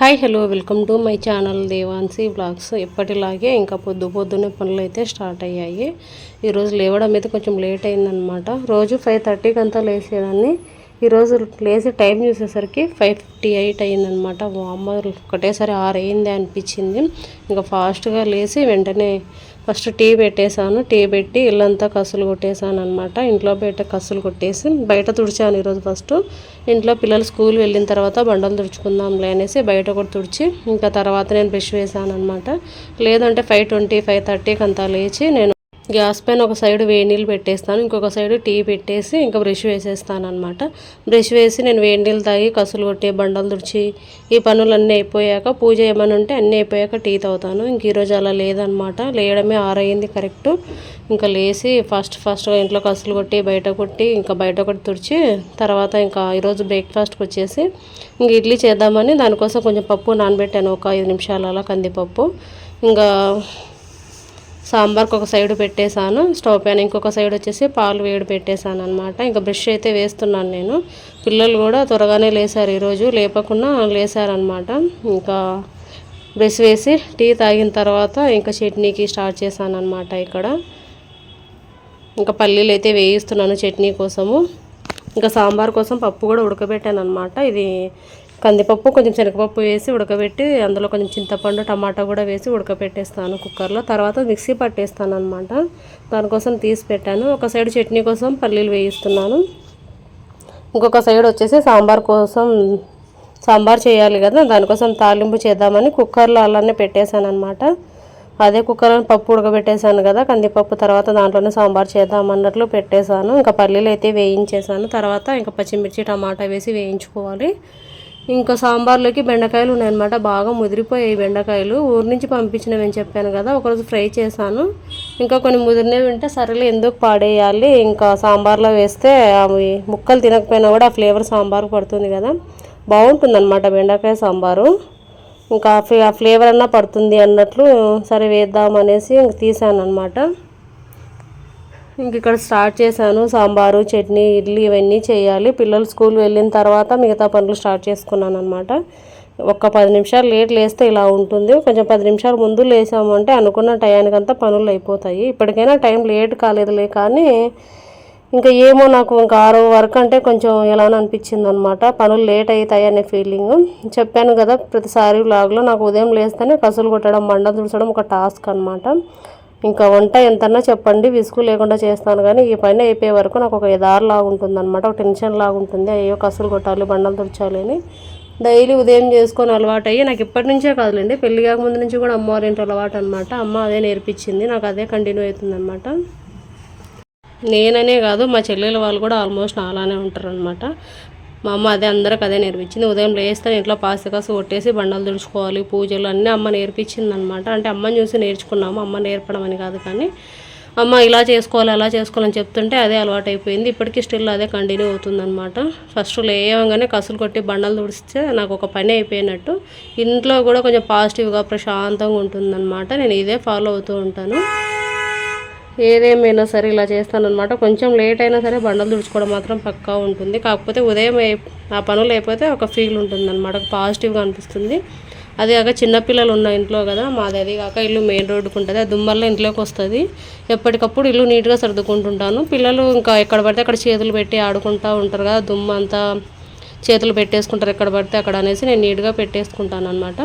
Hi hello welcome to my channel Devansi vlogs ఎప్పటిలాగే ఇంకా పొద్దు పొద్దునే పనులు అయితే స్టార్ట్ అయ్యాయి. ఈరోజు లేవడం అయితే కొంచెం లేట్ అయిందనమాట రోజు ఫైవ్ థర్టీకి అంతా లేచేదాన్ని. ఈరోజు లేచి టైం చూసేసరికి ఫైవ్ ఫిఫ్టీ ఎయిట్ అయిందనమాట అమ్మ ఒకటేసారి ఆరు అయింది అనిపించింది. ఇంకా ఫాస్ట్గా లేచి వెంటనే ఫస్ట్ టీ పెట్టేశాను. టీ పెట్టి ఇల్లంతా కసులు కొట్టేశాను అనమాట ఇంట్లో బయట కసులు కొట్టేసి బయట తుడిచాను ఈరోజు ఫస్ట్. ఇంట్లో పిల్లలు స్కూల్ వెళ్ళిన తర్వాత బండలు తుడుచుకుందాంలే అనేసి బయట కూడా తుడిచి ఇంకా తర్వాత నేను బ్రష్ వేసాను అనమాట లేదంటే ఫైవ్ ట్వంటీ ఫైవ్ థర్టీకి అంతా లేచి నేను గ్యాస్ పైన ఒక సైడ్ వేడి నీళ్ళు పెట్టేస్తాను ఇంకొక సైడ్ టీ పెట్టేసి ఇంకా బ్రష్ వేసేస్తాను అనమాట బ్రష్ వేసి నేను వేడి నీళ్ళు తాగి కసులు కొట్టి బండలు తుడిచి ఈ పనులన్నీ అయిపోయాక పూజ ఏమైనా ఉంటే అన్నీ అయిపోయాక టీ తాగుతాను. ఇంక ఈరోజు అలా లేదనమాట లేయడమే ఆరయింది కరెక్ట్. ఇంకా లేచి ఫస్ట్ ఫస్ట్గా ఇంట్లో కసులు కొట్టి బయట కొట్టి ఇంకా బయట ఒకటి తుడిచి తర్వాత ఇంకా ఈరోజు బ్రేక్ఫాస్ట్కి వచ్చేసి ఇంక ఇడ్లీ చేద్దామని దానికోసం కొంచెం పప్పు నానబెట్టాను ఒక ఐదు నిమిషాలు అలా కందిపప్పు. ఇంకా సాంబార్కి ఒక సైడ్ పెట్టేశాను స్టవ్ పైన ఇంకొక సైడ్ వచ్చేసి పాలు వేడి పెట్టేశాను అనమాట ఇంకా బ్రష్ అయితే వేస్తున్నాను నేను. పిల్లలు కూడా త్వరగానే లేసారు ఈరోజు లేపకుండా లేసారనమాట ఇంకా బ్రష్ వేసి టీ తాగిన తర్వాత ఇంకా చట్నీకి స్టార్ట్ చేశాను అనమాట ఇక్కడ. ఇంకా పల్లీలు అయితే వేయిస్తున్నాను చట్నీ కోసము. ఇంకా సాంబార్ కోసం పప్పు కూడా ఉడకబెట్టాను అనమాట ఇది కందిపప్పు కొంచెం శనగపప్పు వేసి ఉడకబెట్టి అందులో కొంచెం చింతపండు టమాటా కూడా వేసి ఉడకబెట్టేస్తాను కుక్కర్లో. తర్వాత మిక్సీ పట్టేస్తాను అనమాట దానికోసం తీసి పెట్టాను. ఒక సైడ్ చట్నీ కోసం పల్లీలు వేయిస్తున్నాను. ఇంకొక సైడ్ వచ్చేసి సాంబార్ కోసం సాంబార్ చేయాలి కదా దానికోసం తాలింపు చేద్దామని కుక్కర్లో అలానే పెట్టేశాను అనమాట అదే కుక్కర్లో పప్పు ఉడకబెట్టేశాను కదా కందిపప్పు తర్వాత దాంట్లోనే సాంబార్ చేద్దాం అన్నట్లు పెట్టేశాను. ఇంకా పల్లీలు అయితే వేయించేసాను తర్వాత ఇంకా పచ్చిమిర్చి టమాటా వేసి వేయించుకోవాలి. ఇంకా సాంబార్లోకి బెండకాయలు ఉన్నాయన్నమాట. బాగా ముదిరిపోయాయి బెండకాయలు. ఊరి నుంచి పంపించినవని చెప్పాను కదా ఒకరోజు ఫ్రై చేశాను. ఇంకా కొన్ని ముదిరినవి ఉంటే సరేలే ఎందుకు పాడేయాలి? ఇంకా సాంబార్లో వేస్తే అవి ముక్కలు తినకపోయినా కూడా ఆ ఫ్లేవర్ సాంబార్ పడుతుంది కదా. బాగుంటుందన్నమాట బెండకాయ సాంబారు. ఇంకా ఆ ఫ్లేవర్ అన్నా పడుతుంది అన్నట్లు సరే వేద్దాం అనేసి ఇంక తీసాను అనమాట ఇంక ఇక్కడ స్టార్ట్ చేశాను. సాంబారు చట్నీ ఇడ్లీ ఇవన్నీ చేయాలి. పిల్లలు స్కూల్ వెళ్ళిన తర్వాత మిగతా పనులు స్టార్ట్ చేసుకున్నాను అనమాట ఒక పది నిమిషాలు లేట్ లేస్తే ఇలా ఉంటుంది. కొంచెం పది నిమిషాలు ముందు లేసాము అంటే అనుకున్న టయానికంతా పనులు అయిపోతాయి. ఇప్పటికైనా టైం లేట్ కాలేదులే కానీ ఇంకా ఏమో నాకు ఇంకా ఆరో వరకు అంటే కొంచెం ఎలా అనిపించింది అనమాట పనులు లేట్ అవుతాయి అనే ఫీలింగ్. చెప్పాను కదా ప్రతిసారి బ్లాగ్లో నాకు ఉదయం లేస్తేనే కసులు కొట్టడం మండ తుడచడం ఒక టాస్క్ అనమాట ఇంకా వంట ఎంతన్నా చెప్పండి విసుగు లేకుండా చేస్తాను కానీ ఈ పని అయిపోయే వరకు నాకు ఒక ఎదారు లాగుంటుంది అనమాట ఒక టెన్షన్ లాగా ఉంటుంది. అయ్యో కసులు కొట్టాలి బండలు తుడిచాలి అని. డైలీ ఉదయం చేసుకొని అలవాటు అయ్యి నాకు ఇప్పటి నుంచే కాదులేండి పెళ్ళి కాకముందు నుంచి కూడా అమ్మవారింటి అలవాటు అనమాట అమ్మ అదే నేర్పించింది నాకు అదే కంటిన్యూ అవుతుంది అనమాట నేననే కాదు మా చెల్లెల వాళ్ళు కూడా ఆల్మోస్ట్ అలానే ఉంటారు అనమాట మా అమ్మ అదే అందరికి అదే నేర్పించింది. ఉదయం లేస్తే ఇంట్లో పాసికాసు కొట్టేసి బండలు తుడుచుకోవాలి పూజలు అన్నీ అమ్మ నేర్పించింది అనమాట అంటే అమ్మని చూసి నేర్చుకున్నాము. అమ్మ నేర్పడం అని కాదు కానీ అమ్మ ఇలా చేసుకోవాలి అలా చేసుకోవాలని చెప్తుంటే అదే అలవాటు అయిపోయింది ఇప్పటికీ స్టిల్ అదే కంటిన్యూ అవుతుందన్నమాట ఫస్ట్ లేవగానే కసులు కొట్టి బండలు తుడిస్తే నాకు ఒక పని అయిపోయినట్టు. ఇంట్లో కూడా కొంచెం పాజిటివ్గా ప్రశాంతంగా ఉంటుందన్నమాట నేను ఇదే ఫాలో అవుతూ ఉంటాను. ఏదేమైనా సరే ఇలా చేస్తానమాట కొంచెం లేట్ అయినా సరే బండలు తుడుచుకోవడం మాత్రం పక్కా ఉంటుంది. కాకపోతే ఉదయం ఆ పనులు అయిపోతే ఒక ఫీల్ ఉంటుంది అనమాట పాజిటివ్గా అనిపిస్తుంది. అది కాక చిన్నపిల్లలు ఉన్న ఇంట్లో కదా మాది అది కాక ఇల్లు మెయిన్ రోడ్డుకు ఉంటుంది. ఆ దుమ్మల్లో ఇంట్లోకి వస్తుంది. ఎప్పటికప్పుడు ఇల్లు నీట్గా సర్దుకుంటుంటాను. పిల్లలు ఇంకా ఎక్కడ పడితే అక్కడ చేతులు పెట్టి ఆడుకుంటూ ఉంటారు కదా దుమ్మ అంతా చేతులు పెట్టేసుకుంటారు ఎక్కడ పడితే అక్కడ అనేసి నేను నీట్గా పెట్టేసుకుంటాను అనమాట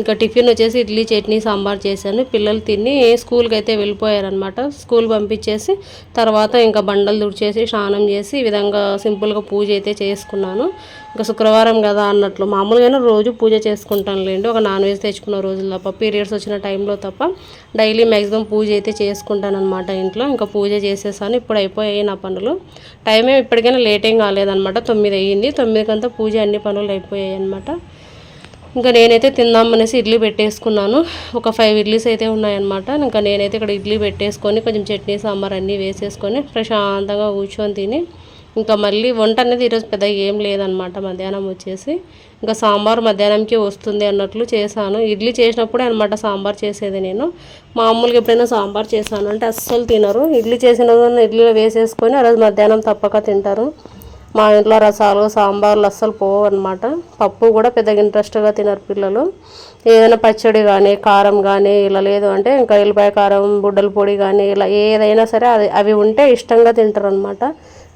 ఇంకా టిఫిన్ వచ్చేసి ఇడ్లీ చట్నీ సాంబార్ చేశాను. పిల్లలు తిని స్కూల్కి అయితే వెళ్ళిపోయారనమాట స్కూల్ పంపించేసి తర్వాత ఇంకా బండలు దుడిచేసి స్నానం చేసి ఈ విధంగా సింపుల్గా పూజ అయితే చేసుకున్నాను. ఇంకా శుక్రవారం కదా అన్నట్లు. మామూలుగానే రోజు పూజ చేసుకుంటానులేండి ఒక నాన్ వెజ్ తెచ్చుకున్న రోజులు తప్ప పీరియడ్స్ వచ్చిన టైంలో తప్ప డైలీ మ్యాక్సిమం పూజ అయితే చేసుకుంటాను అనమాట ఇంట్లో. ఇంకా పూజ చేసేసాను. ఇప్పుడు అయిపోయాయి నా పనులు. టైమే ఇప్పటికైనా లేట్ ఏం కాలేదనమాట తొమ్మిది అయ్యింది. తొమ్మిదికంతా పూజ అన్ని పనులు అయిపోయాయి అనమాట ఇంకా నేనైతే తిందామనేసి ఇడ్లీ పెట్టేసుకున్నాను. ఒక ఫైవ్ ఇడ్లీస్ అయితే ఉన్నాయన్నమాట. ఇంకా నేనైతే ఇక్కడ ఇడ్లీ పెట్టేసుకొని కొంచెం చట్నీ సాంబార్ అన్నీ వేసేసుకొని ప్రశాంతంగా కూర్చొని తిని ఇంకా మళ్ళీ వంట అనేది ఈరోజు పెద్ద ఏం లేదనమాట మధ్యాహ్నం వచ్చేసి ఇంకా సాంబార్ మధ్యాహ్నంకి వస్తుంది అన్నట్లు చేశాను. ఇడ్లీ చేసినప్పుడే అనమాట సాంబార్ చేసేది నేను. మామూలుగా ఎప్పుడైనా సాంబార్ చేశాను. అంటే అస్సలు తినరు. ఇడ్లీ చేసిన ఇడ్లీలో వేసేసుకొని ఆ రోజు మధ్యాహ్నం తప్పక తింటారు. మా ఇంట్లో రసాలు సాంబార్లు అస్సలు పోవు అనమాట పప్పు కూడా పెద్దగా ఇంట్రెస్ట్గా తినరు పిల్లలు. ఏదైనా పచ్చడి కానీ కారం కానీ ఇలా లేదు అంటే ఇంకా ఎల్లిపాయ కారం బుడ్డల పొడి కానీ ఇలా ఏదైనా సరే అది అవి ఉంటే ఇష్టంగా తింటారు అనమాట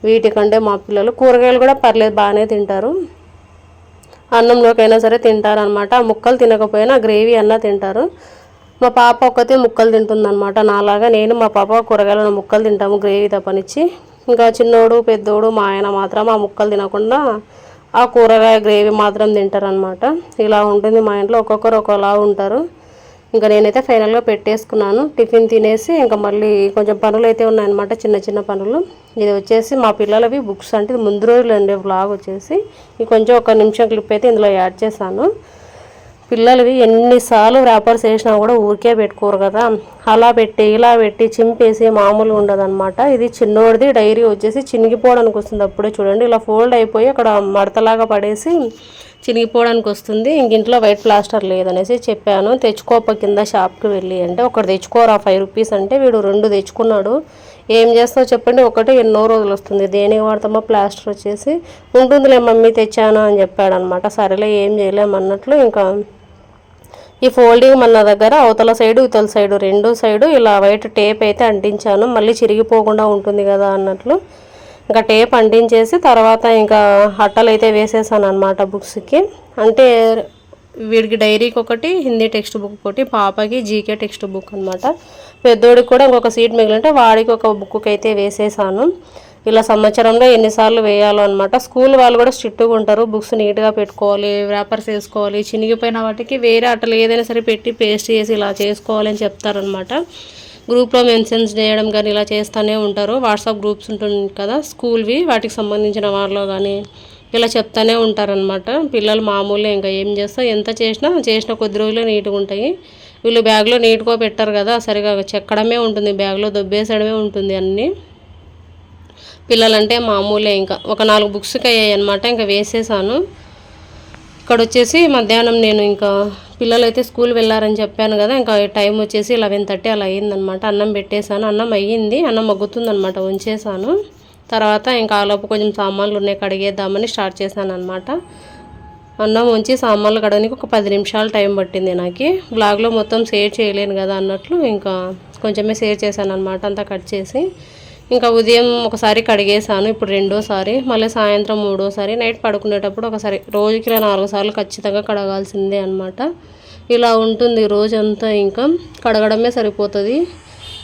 వీటికంటే మా పిల్లలు కూరగాయలు కూడా పర్లేదు బాగానే తింటారు. అన్నంలోకైనా సరే తింటారనమాట ఆ ముక్కలు తినకపోయినా గ్రేవీ అన్నా తింటారు. మా పాప ఒక్కతే ముక్కలు తింటుందన్నమాట. నాలాగా నేను మా పాప కూరగాయలను ముక్కలు తింటాము గ్రేవీ తప్పనిచ్చి. ఇంకా చిన్నోడు పెద్దోడు మా ఆయన మాత్రం ఆ ముక్కలు తినకుండా ఆ కూరగాయ గ్రేవీ మాత్రం తింటారనమాట ఇలా ఉంటుంది మా ఇంట్లో ఒక్కొక్కరు ఒకలా ఉంటారు. ఇంకా నేనైతే ఫైనల్గా పెట్టేసుకున్నాను. టిఫిన్ తినేసి ఇంకా మళ్ళీ కొంచెం పనులు అయితే ఉన్నాయన్నమాట చిన్న చిన్న పనులు. ఇది వచ్చేసి మా పిల్లలవి బుక్స్ అంటే ముందు రోజులు అండి బ్లాగ్ వచ్చేసి ఇది కొంచెం ఒక నిమిషం క్లిప్ అయితే ఇందులో యాడ్ చేశాను. పిల్లలవి ఎన్నిసార్లు ర్యాపర్స్ వేసినా కూడా ఊరికే పెట్టుకోరు కదా. అలా పెట్టి ఇలా పెట్టి చింపేసి మామూలు ఉండదన్నమాట. ఇది చిన్నోడిది డైరీ వచ్చేసి చినిగిపోవడానికి వస్తుంది అప్పుడే చూడండి. ఇలా ఫోల్డ్ అయిపోయి అక్కడ మడతలాగా పడేసి చినిగిపోవడానికి వస్తుంది. ఇంక ఇంట్లో వైట్ ప్లాస్టర్ లేదనేసి చెప్పాను. తెచ్చుకోప కింద షాప్కి వెళ్ళి అంటే ఒకటి తెచ్చుకోరా ఫైవ్ రూపీస్ అంటే వీడు రెండు తెచ్చుకున్నాడు. ఏం చేస్తావు చెప్పండి? ఒకటి ఎన్నో రోజులు వస్తుంది. దేనికి వాడతామో ప్లాస్టర్ వచ్చేసి ఉంటుందిలే మమ్మీ తెచ్చాను అని చెప్పాడు అనమాట సరేలే ఏం చేయలేమన్నట్లు ఇంకా ఈ ఫోల్డింగ్ మన దగ్గర అవతల సైడు ఇవతల సైడు రెండు సైడు ఇలా వైట్ టేప్ అయితే అంటించాను. మళ్ళీ చిరిగిపోకుండా ఉంటుంది కదా అన్నట్లు. ఇంకా టేప్ అంటించేసి తర్వాత ఇంకా అట్టలు అయితే వేసేసాను అనమాట బుక్స్కి. అంటే వీడికి డైరీకి ఒకటి హిందీ టెక్స్ట్ బుక్ ఒకటి పాపకి జీకే టెక్స్ట్ బుక్ అనమాట పెద్దోడికి కూడా ఇంకొక సీట్ మిగిలింటే వాడికి ఒక బుక్కి అయితే వేసేసాను. ఇలా సంవత్సరంలో ఎన్నిసార్లు వేయాలో అనమాట స్కూల్ వాళ్ళు కూడా స్ట్రిక్ట్గా ఉంటారు. బుక్స్ నీట్గా పెట్టుకోవాలి వ్రాపర్స్ వేసుకోవాలి చినిగిపోయిన వాటికి వేరే అట్టలు ఏదైనా సరే పెట్టి పేస్ట్ చేసి ఇలా చేసుకోవాలి అని చెప్తారనమాట గ్రూప్లో మెన్షన్స్ చేయడం కానీ ఇలా చేస్తూనే ఉంటారు. వాట్సాప్ గ్రూప్స్ ఉంటుంది కదా స్కూల్వి వాటికి సంబంధించిన వాళ్ళు కానీ ఇలా చెప్తానే ఉంటారనమాట పిల్లలు మామూలుగా ఇంకా ఏం చేస్తా ఎంత చేసినా చేసిన కొద్ది రోజులే నీట్గా ఉంటాయి. వీళ్ళు బ్యాగ్లో నీట్గా పెట్టారు కదా సరిగా చెక్కడమే ఉంటుంది బ్యాగ్లో దొబ్బేసడమే ఉంటుంది అన్నీ. పిల్లలంటే మామూలే ఇంకా. ఒక నాలుగు బుక్స్కి అయ్యాయి అనమాట ఇంకా వేసేసాను. ఇక్కడ వచ్చేసి మధ్యాహ్నం నేను ఇంకా పిల్లలు అయితే స్కూల్ వెళ్ళారని చెప్పాను కదా ఇంకా టైం వచ్చేసి లెవెన్ థర్టీ అలా అయ్యిందనమాట అన్నం పెట్టేశాను అన్నం అయ్యింది అన్నం మగ్గుతుందనమాట ఉంచేసాను తర్వాత ఇంకా ఆలోపు కొంచెం సామాన్లు ఉన్నాయి కడిగేద్దామని స్టార్ట్ చేశాను అనమాట అన్నం ఉంచి సామాన్లు కడగడానికి ఒక పది నిమిషాలు టైం పట్టింది నాకు. బ్లాగ్లో మొత్తం షేర్ చేయలేను కదా అన్నట్లు ఇంకా కొంచెమే షేర్ చేశాను అనమాట అంతా కట్ చేసి. ఇంకా ఉదయం ఒకసారి కడిగేసాను ఇప్పుడు రెండోసారి మళ్ళీ సాయంత్రం మూడోసారి నైట్ పడుకునేటప్పుడు ఒకసారి రోజుకి ఇలా నాలుగు సార్లు ఖచ్చితంగా కడగాల్సిందే అనమాట ఇలా ఉంటుంది రోజంతా ఇంకా కడగడమే సరిపోతుంది.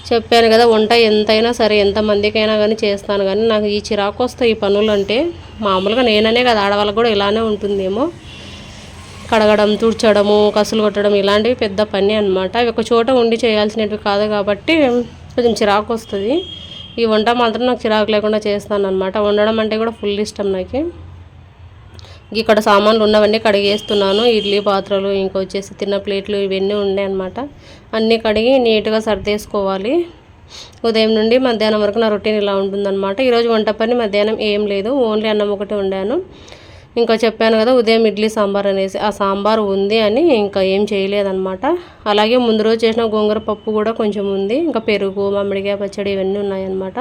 చెప్పాను కదా వంట ఎంతైనా సరే ఎంతమందికైనా కానీ చేస్తాను కానీ నాకు ఈ చిరాకు వస్తాయి ఈ పనులు అంటే మామూలుగా నేననే కదా ఆడవాళ్ళకి కూడా ఇలానే ఉంటుందేమో. కడగడం తుడ్చడము కసులు కొట్టడం ఇలాంటివి పెద్ద పని అనమాట అవి ఒక చోట ఉండి చేయాల్సినవి కాదు కాబట్టి కొంచెం చిరాకు వస్తుంది ఈ వంట మాత్రం నాకు చిరాకు లేకుండా చేస్తాను అనమాట వండడం అంటే కూడా ఫుల్ ఇష్టం నాకు. ఇక్కడ సామాన్లు ఉన్నవన్నీ కడిగేస్తున్నాను. ఇడ్లీ పాత్రలు ఇంకొచ్చేసి తిన్న ప్లేట్లు ఇవన్నీ ఉండే అనమాట అన్నీ కడిగి నీట్గా సర్దేసుకోవాలి. ఉదయం నుండి మధ్యాహ్నం వరకు నా రొటీన్ ఇలా ఉంటుందన్నమాట. ఈరోజు వంట పని మధ్యాహ్నం ఏం లేదు. ఓన్లీ అన్నం ఒకటి వండాను. ఇంకా చెప్పాను కదా ఉదయం ఇడ్లీ సాంబార్ అనేసి. ఆ సాంబార్ ఉంది అని ఇంకా ఏం చేయలేదన్నమాట. అలాగే ముందు రోజు చేసిన గోంగూర పప్పు కూడా కొంచెం ఉంది. ఇంకా పెరుగు మామిడికాయ పచ్చడి ఇవన్నీ ఉన్నాయన్నమాట.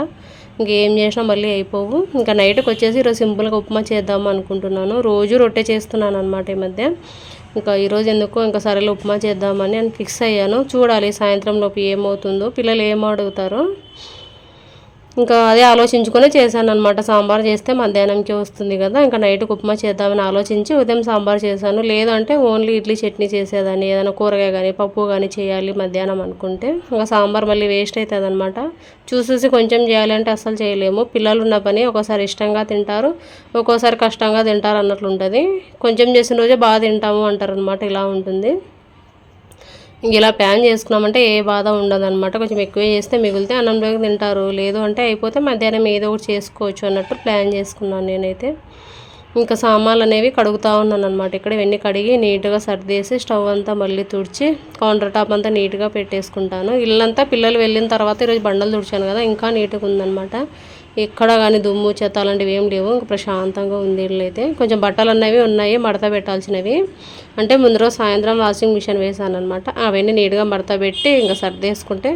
ఇంకేం చేసినా మళ్ళీ అయిపోవు. ఇంకా నైట్కి వచ్చేసి ఈరోజు సింపుల్గా ఉప్మా చేద్దాం అనుకుంటున్నాను. రోజు రొట్టె చేస్తున్నాను అనమాట ఈ మధ్య. ఇంకా ఈరోజు ఎందుకో ఇంకా సరే ఉప్మా చేద్దామని అని ఫిక్స్ అయ్యాను. చూడాలి సాయంత్రం లోపు ఏమవుతుందో. పిల్లలు ఏం అడుగుతారో. ఇంకా అదే ఆలోచించుకొని చేశాను అనమాట సాంబార్ చేస్తే మధ్యాహ్నంకి వస్తుంది కదా ఇంకా నైట్కి ఉప్మా చేద్దామని ఆలోచించి ఉదయం సాంబార్ చేశాను. లేదంటే ఓన్లీ ఇడ్లీ చట్నీ చేసేదాన్ని. ఏదైనా కూరగాయ కానీ పప్పు కానీ చేయాలి మధ్యాహ్నం అనుకుంటే. ఇంకా సాంబార్ మళ్ళీ వేస్ట్ అవుతుంది అనమాట చూసేసి కొంచెం చేయాలంటే అస్సలు చేయలేము. పిల్లలు ఉన్న పని ఒక్కోసారి ఇష్టంగా తింటారు ఒక్కోసారి కష్టంగా తింటారు అన్నట్లు ఉంటుంది కొంచెం చేసిన రోజే బాగా తింటాము అంటారు అనమాట ఇలా ఉంటుంది. ఇలా ప్యాన్ చేసుకున్నామంటే ఏ బాధ ఉండదన్నమాట. కొంచెం ఎక్కువ చేస్తే మిగిలితే అన్నంలోకి తింటారు. లేదు అంటే అయిపోతే మధ్యాహ్నం ఏదో ఒకటి చేసుకోవచ్చు అన్నట్టు ప్లాన్ చేసుకున్నాను నేనైతే. ఇంకా సామాన్లు అనేవి కడుగుతూ ఉన్నాను అనమాట ఇక్కడ ఇవన్నీ కడిగి నీట్గా సర్దేసి స్టవ్ అంతా మళ్ళీ తుడిచి కౌంటర్ టాప్ అంతా నీట్గా పెట్టేసుకుంటాను. ఇల్లంతా పిల్లలు వెళ్ళిన తర్వాత ఈరోజు బండలు తుడిచాను కదా ఇంకా నీట్గా ఉందనమాట ఎక్కడ కానీ దుమ్ము చెత్త అలాంటివి ఏం లేవు. ఇంకా ప్రశాంతంగా ఉంది ఇల్లు అయితే. కొంచెం బట్టలు అన్నవి ఉన్నాయి మడత పెట్టాల్సినవి. అంటే ముందు రోజు సాయంత్రం వాషింగ్ మిషన్ వేసాను అనమాట అవన్నీ నీట్గా మడత పెట్టి ఇంకా సర్దేసుకుంటే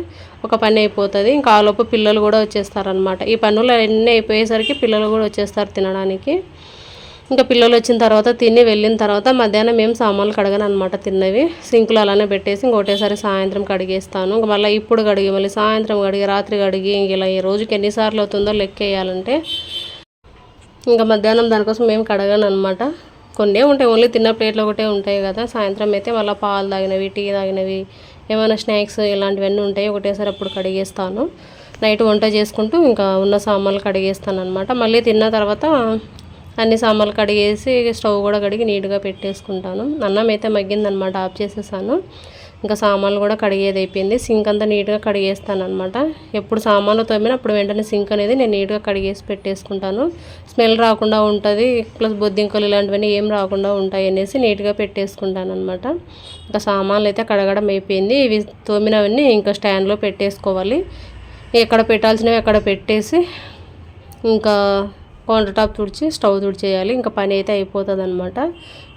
ఒక పని అయిపోతుంది. ఇంకా ఆలోపు పిల్లలు కూడా వచ్చేస్తారనమాట ఈ పనులు అన్నీ అయిపోయేసరికి పిల్లలు కూడా వచ్చేస్తారు తినడానికి. ఇంకా పిల్లలు వచ్చిన తర్వాత తిని వెళ్ళిన తర్వాత మధ్యాహ్నం మేము సామాన్లు కడగను అనమాట తిన్నవి. సింకులు అలానే పెట్టేసి ఇంకోటేసారి సాయంత్రం కడిగేస్తాను. ఇంకా మళ్ళీ ఇప్పుడు కడిగి మళ్ళీ సాయంత్రం కడిగి రాత్రి కడిగి ఇలా ఈ రోజుకి ఎన్నిసార్లు అవుతుందో లెక్క వేయాలంటే ఇంకా మధ్యాహ్నం దానికోసం మేము కడగను అనమాట కొన్నే ఉంటాయి ఓన్లీ తిన్న ప్లేట్లు ఒకటే ఉంటాయి కదా. సాయంత్రం అయితే మళ్ళీ పాలు తాగినవి టీ తాగినవి ఏమైనా స్నాక్స్ ఇలాంటివన్నీ ఉంటాయి ఒకటేసారి అప్పుడు కడిగేస్తాను. నైట్ వంట చేసుకుంటూ ఇంకా ఉన్న సామాన్లు కడిగేస్తాను అనమాట మళ్ళీ తిన్న తర్వాత అన్ని సామాన్లు కడిగేసి స్టవ్ కూడా కడిగి నీట్గా పెట్టేసుకుంటాను. అన్నం అయితే మగ్గిందనమాట ఆఫ్ చేసేసాను. ఇంకా సామాన్లు కూడా కడిగేది అయిపోయింది. సింక్ అంతా నీట్గా కడిగేస్తాను అనమాట ఎప్పుడు సామాన్లు తోమిన అప్పుడు వెంటనే సింక్ అనేది నేను నీట్గా కడిగేసి పెట్టేసుకుంటాను. స్మెల్ రాకుండా ఉంటుంది ప్లస్ బొద్దింకలు ఇలాంటివన్నీ ఏం రాకుండా ఉంటాయి అనేసి నీట్గా పెట్టేసుకుంటాను అనమాట ఇంకా సామాన్లు అయితే కడగడం అయిపోయింది. ఇవి తోమినవన్నీ ఇంకా స్టాండ్లో పెట్టేసుకోవాలి. ఎక్కడ పెట్టాల్సినవి అక్కడ పెట్టేసి ఇంకా కౌంటర్ టాప్ తుడిచి స్టవ్ తుడిచేయాలి. ఇంకా పని అయితే అయిపోతుంది అనమాట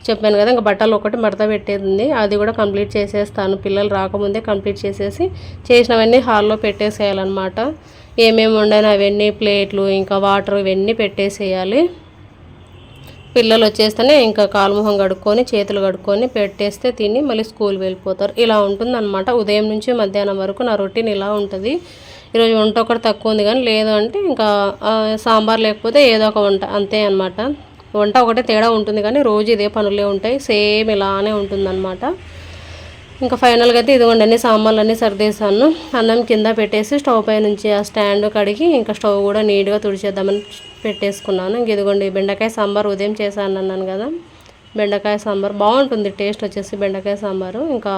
చెప్పాను కదా ఇంకా బట్టలు ఒకటి మడత పెట్టేది. అది కూడా కంప్లీట్ చేసేస్తాను. పిల్లలు రాకముందే కంప్లీట్ చేసేసి చేసినవన్నీ హాల్లో పెట్టేసేయాలన్నమాట. ఏమేమి ఉండని అవన్నీ ప్లేట్లు ఇంకా వాటర్ ఇవన్నీ పెట్టేసేయాలి. పిల్లలు వచ్చేస్తేనే ఇంకా కాలుముఖం కడుక్కొని చేతులు కడుక్కొని పెట్టేస్తే తిని మళ్ళీ స్కూల్ వెళ్ళిపోతారు. ఇలా ఉంటుందన్నమాట. ఉదయం నుంచి మధ్యాహ్నం వరకు నా రొటీన్ ఇలా ఉంటుంది. ఈరోజు వంట ఒకటి తక్కువ ఉంది కానీ లేదు అంటే ఇంకా సాంబార్ లేకపోతే ఏదో ఒక వంట అంతే అనమాట వంట ఒకటే తేడా ఉంటుంది కానీ రోజు ఇదే పనులే ఉంటాయి. సేమ్ ఇలానే ఉంటుందన్నమాట. ఇంకా ఫైనల్గా అయితే ఇదిగోండి అన్ని సామాన్లు అన్నీ సర్దేశాను. అన్నం కింద పెట్టేసి స్టవ్ పై నుంచి ఆ స్టాండ్ కడిగి ఇంకా స్టవ్ కూడా నీట్గా తుడిచేద్దామని పెట్టేసుకున్నాను. ఇంక ఇదిగోండి బెండకాయ సాంబార్ ఉదయం చేశాను అన్నాను కదా. బెండకాయ సాంబార్ బాగుంటుంది టేస్ట్ వచ్చేసి బెండకాయ సాంబారు. ఇంకా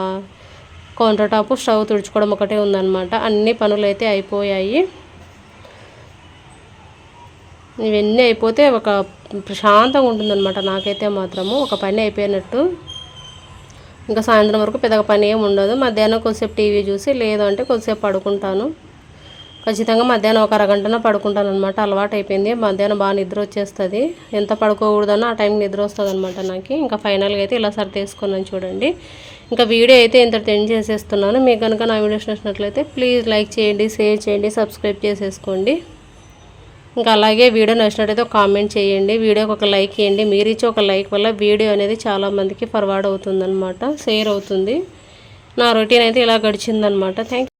కౌంటర్ టాప్ స్టవ్ తుడుచుకోవడం ఒకటే ఉందన్నమాట. అన్ని పనులు అయితే అయిపోయాయి. ఇవన్నీ అయిపోతే ఒక ప్రశాంతంగా ఉంటుందన్నమాట. నాకైతే మాత్రము ఒక పని అయిపోయినట్టు. ఇంకా సాయంత్రం వరకు పెద్దగా పని ఏమి ఉండదు. మధ్యాహ్నం కొద్దిసేపు టీవీ చూసి లేదంటే కొద్దిసేపు పడుకుంటాను. ఖచ్చితంగా మధ్యాహ్నం ఒక అరగంటన పడుకుంటాను అనమాట అలవాటు అయిపోయింది మధ్యాహ్నం బాగా నిద్ర వచ్చేస్తుంది ఎంత పడుకోకూడదనో ఆ టైంకి నిద్ర వస్తుంది అనమాట నాకు. ఇంకా ఫైనల్గా అయితే ఇలా సర్దేసుకున్నాను చూడండి. ఇంకా వీడియో అయితే ఇంత టెండ్ చేసేస్తున్నాను. మీకు కనుక నా వీడియోస్ నచ్చినట్లయితే ప్లీజ్ లైక్ చేయండి షేర్ చేయండి సబ్స్క్రైబ్ చేసేసుకోండి. ఇంకా అలాగే వీడియో నచ్చినట్టయితే ఒక కామెంట్ చేయండి. వీడియోకి ఒక లైక్ చేయండి మీరు ఇచ్చే ఒక లైక్ వల్ల వీడియో అనేది చాలామందికి ఫర్వర్డ్ అవుతుందన్నమాట. షేర్ అవుతుంది. నా రొటీన్ అయితే ఇలా గడిచిందనమాట థ్యాంక్